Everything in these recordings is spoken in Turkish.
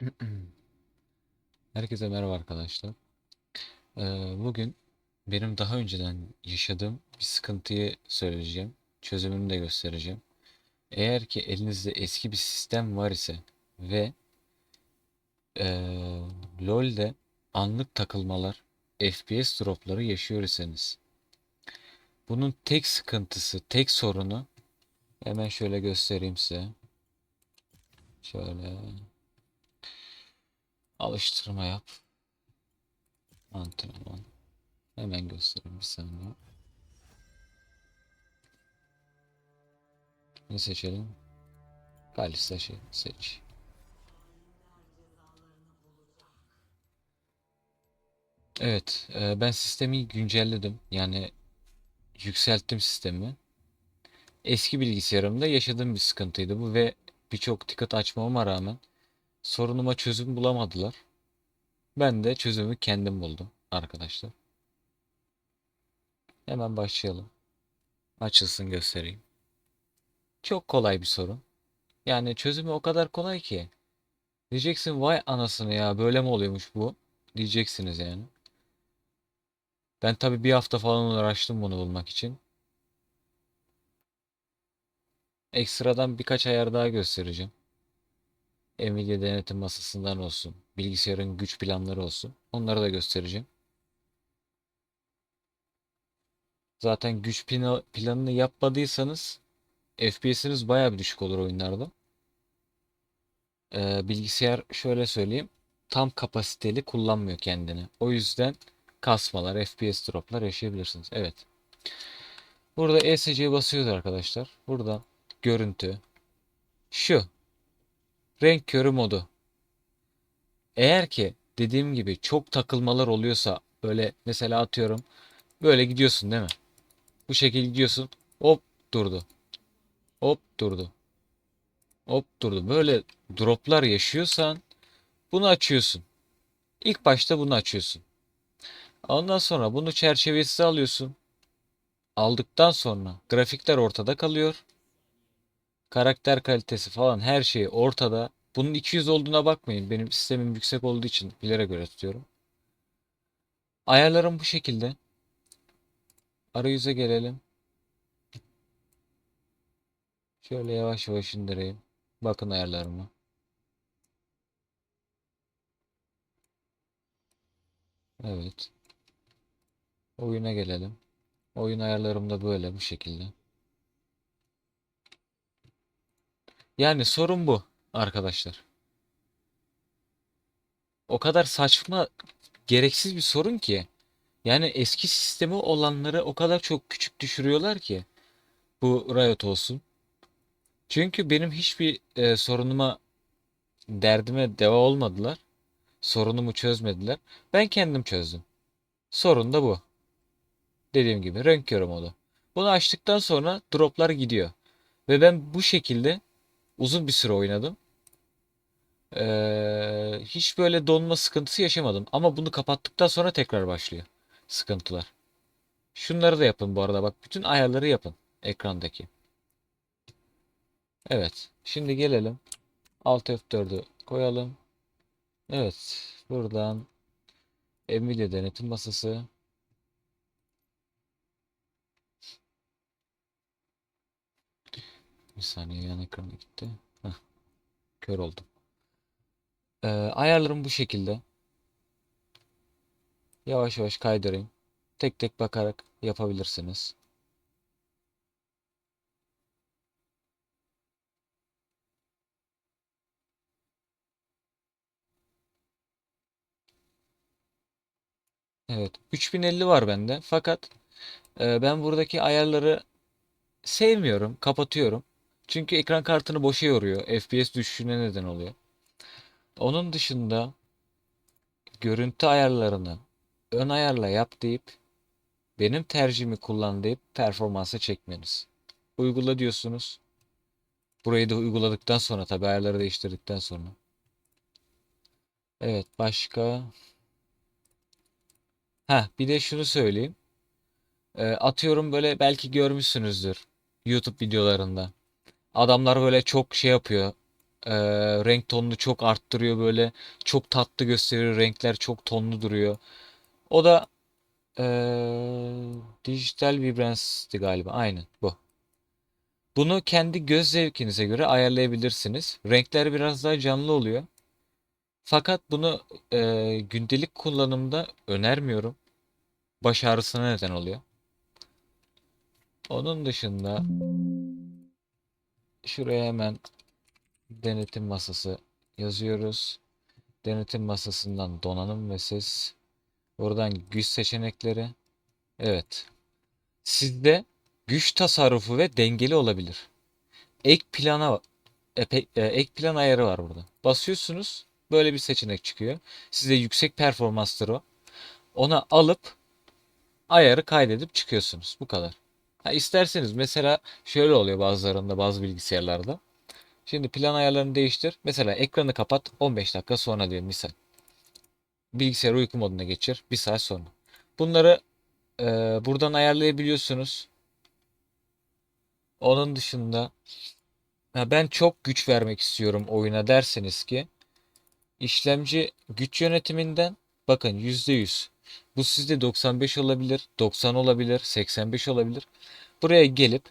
Herkese merhaba arkadaşlar. Ee, bugün benim daha önceden yaşadığım bir sıkıntıyı söyleyeceğim. Çözümünü de göstereceğim. Eğer ki elinizde eski bir sistem var ise ve ee, LoL'de anlık takılmalar, FPS dropları yaşıyor iseniz bunun tek sıkıntısı, tek sorunu hemen şöyle göstereyim size. Şöyle alıştırma yap. Antrenman. Hemen göstereyim bir saniye. Ne seçelim? Kalista şey seç. Evet, e, ben sistemi güncelledim. Yani yükselttim sistemi. Eski bilgisayarımda yaşadığım bir sıkıntıydı bu ve birçok ticket açmama rağmen sorunuma çözüm bulamadılar. Ben de çözümü kendim buldum arkadaşlar. Hemen başlayalım. Açılsın göstereyim. Çok kolay bir sorun. Yani çözümü o kadar kolay ki. Diyeceksin vay anasını ya böyle mi oluyormuş bu? Diyeceksiniz yani. Ben tabii bir hafta falan uğraştım bunu bulmak için. Ekstradan birkaç ayar daha göstereceğim. Nvidia denetim masasından olsun, bilgisayarın güç planları olsun. Onları da göstereceğim. Zaten güç planını yapmadıysanız FPS'iniz bayağı bir düşük olur oyunlarda. Ee, bilgisayar şöyle söyleyeyim. Tam kapasiteli kullanmıyor kendini. O yüzden kasmalar, FPS droplar yaşayabilirsiniz. Evet. Burada ESC'ye basıyoruz arkadaşlar. Burada görüntü. Şu. Renk körü modu. Eğer ki dediğim gibi çok takılmalar oluyorsa böyle mesela atıyorum böyle gidiyorsun değil mi? Bu şekilde gidiyorsun. Hop durdu. Hop durdu. Hop durdu. Böyle droplar yaşıyorsan bunu açıyorsun. İlk başta bunu açıyorsun. Ondan sonra bunu çerçevesiz alıyorsun. Aldıktan sonra grafikler ortada kalıyor. Karakter kalitesi falan her şey ortada. Bunun 200 olduğuna bakmayın. Benim sistemim yüksek olduğu için bilerek göre tutuyorum. Ayarlarım bu şekilde. Arayüze gelelim. Şöyle yavaş yavaş indireyim. Bakın ayarlarıma. Evet. Oyuna gelelim. Oyun ayarlarım da böyle bu şekilde. Yani sorun bu arkadaşlar. O kadar saçma, gereksiz bir sorun ki. Yani eski sistemi olanları o kadar çok küçük düşürüyorlar ki. Bu Riot olsun. Çünkü benim hiçbir e, sorunuma, derdime deva olmadılar. Sorunumu çözmediler. Ben kendim çözdüm. Sorun da bu. Dediğim gibi renk körü modu. Bunu açtıktan sonra droplar gidiyor. Ve ben bu şekilde uzun bir süre oynadım. Ee, hiç böyle donma sıkıntısı yaşamadım. Ama bunu kapattıktan sonra tekrar başlıyor sıkıntılar. Şunları da yapın bu arada. Bak bütün ayarları yapın ekrandaki. Evet. Şimdi gelelim. Alt F4'ü koyalım. Evet. Buradan Nvidia denetim masası. Bir saniye yan ekrana gitti. Heh, kör oldum. Ee, ayarlarım bu şekilde. Yavaş yavaş kaydırayım. Tek tek bakarak yapabilirsiniz. Evet. 3050 var bende. Fakat e, ben buradaki ayarları sevmiyorum. Kapatıyorum. Çünkü ekran kartını boşa yoruyor. FPS düşüşüne neden oluyor. Onun dışında görüntü ayarlarını ön ayarla yap deyip benim tercihimi kullan deyip performansa çekmeniz. Uygula diyorsunuz. Burayı da uyguladıktan sonra tabi ayarları değiştirdikten sonra. Evet başka. Ha bir de şunu söyleyeyim. Ee, atıyorum böyle belki görmüşsünüzdür YouTube videolarında. Adamlar böyle çok şey yapıyor. Ee, renk tonunu çok arttırıyor böyle. Çok tatlı gösteriyor. Renkler çok tonlu duruyor. O da ee, Digital Vibrance'di galiba. Aynen bu. Bunu kendi göz zevkinize göre ayarlayabilirsiniz. Renkler biraz daha canlı oluyor. Fakat bunu e, gündelik kullanımda önermiyorum. Baş ağrısına neden oluyor. Onun dışında şuraya hemen denetim masası yazıyoruz. Denetim masasından donanım ve ses. Oradan güç seçenekleri. Evet. Sizde güç tasarrufu ve dengeli olabilir. Ek plana e, ek plan ayarı var burada. Basıyorsunuz böyle bir seçenek çıkıyor. Size yüksek performansları o. Ona alıp ayarı kaydedip çıkıyorsunuz. Bu kadar. Ha, isterseniz mesela şöyle oluyor bazılarında bazı bilgisayarlarda. Şimdi plan ayarlarını değiştir. Mesela ekranı kapat 15 dakika sonra diyor misal. Bilgisayar uyku moduna geçir 1 saat sonra. Bunları e, buradan ayarlayabiliyorsunuz. Onun dışında ha, ben çok güç vermek istiyorum oyuna derseniz ki işlemci güç yönetiminden bakın %100. Bu sizde 95 olabilir, 90 olabilir, 85 olabilir. Buraya gelip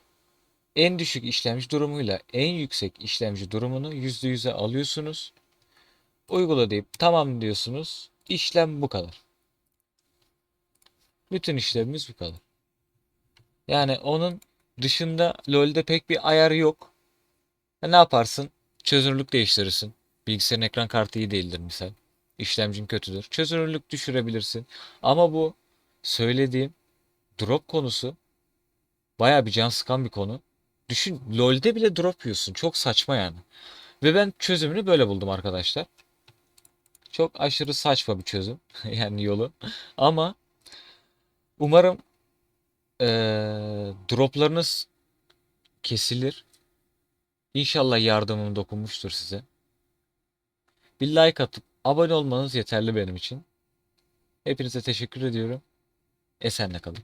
en düşük işlemci durumuyla en yüksek işlemci durumunu %100'e alıyorsunuz. Uygula deyip tamam diyorsunuz. İşlem bu kadar. Bütün işlemimiz bu kadar. Yani onun dışında LoL'de pek bir ayar yok. Ha, ne yaparsın? Çözünürlük değiştirirsin. Bilgisayarın ekran kartı iyi değildir misal. İşlemcin kötüdür. Çözünürlük düşürebilirsin. Ama bu söylediğim drop konusu baya bir can sıkan bir konu. Düşün LoL'de bile drop yiyorsun. Çok saçma yani. Ve ben çözümünü böyle buldum arkadaşlar. Çok aşırı saçma bir çözüm. yani yolu. Ama umarım eee, droplarınız kesilir. İnşallah yardımım dokunmuştur size. Bir like atıp abone olmanız yeterli benim için. Hepinize teşekkür ediyorum. Esenle kalın.